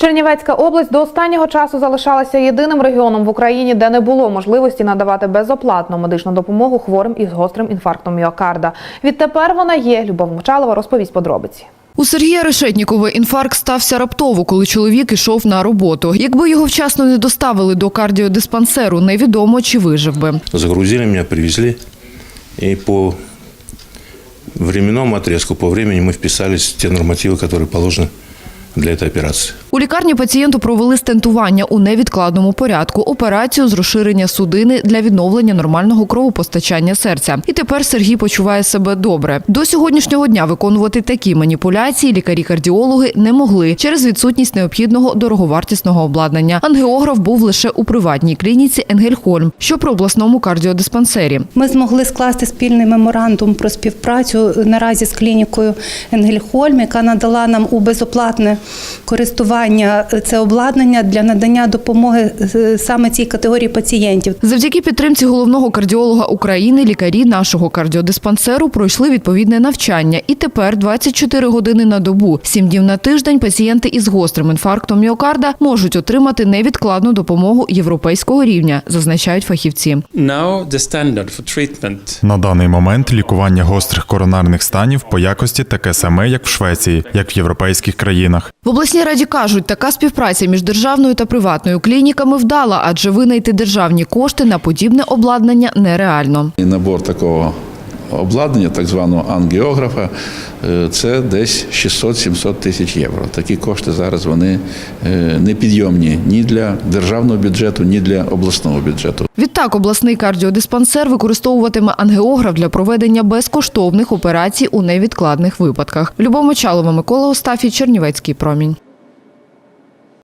Чернівецька область до останнього часу залишалася єдиним регіоном в Україні, де не було можливості надавати безоплатну медичну допомогу хворим із гострим інфарктом міокарда. Відтепер вона є. Любов Мочалова розповість подробиці. У Сергія Решетнікова інфаркт стався раптово, коли чоловік ішов на роботу. Якби його вчасно не доставили до кардіодиспансеру, невідомо чи вижив би. Загрузили меня, привезли. И по временному отрезку, по времени мы вписались в те нормативы, которые положены для этой операции. У лікарні пацієнту провели стентування у невідкладному порядку, операцію з розширення судини для відновлення нормального кровопостачання серця. І тепер Сергій почуває себе добре. До сьогоднішнього дня виконувати такі маніпуляції лікарі-кардіологи не могли через відсутність необхідного дороговартісного обладнання. Ангіограф був лише у приватній клініці Енгельхольм, що при обласному кардіодиспансері. Ми змогли скласти спільний меморандум про співпрацю наразі з клінікою Енгельхольм, яка надала нам у безоплатне користування це обладнання для надання допомоги е, саме цій категорії пацієнтів. Завдяки підтримці головного кардіолога України лікарі нашого кардіодиспансеру пройшли відповідне навчання. І тепер 24 години на добу, 7 днів на тиждень пацієнти із гострим інфарктом міокарда можуть отримати невідкладну допомогу європейського рівня, зазначають фахівці. На даний момент лікування гострих коронарних станів по якості таке саме, як в Швеції, як в європейських країнах. В обласній раді кажуть, така співпраця між державною та приватною клініками вдала, адже винайти державні кошти на подібне обладнання нереально. І набор такого обладнання, так званого ангіографа, е, це десь 600-700 тисяч євро. Такі кошти зараз вони е, непідйомні ні для державного бюджету, ні для обласного бюджету. Відтак, обласний кардіодиспансер використовуватиме ангіограф для проведення безкоштовних операцій у невідкладних випадках. Любов Мочалова, Микола Остафій, Чернівецький промінь.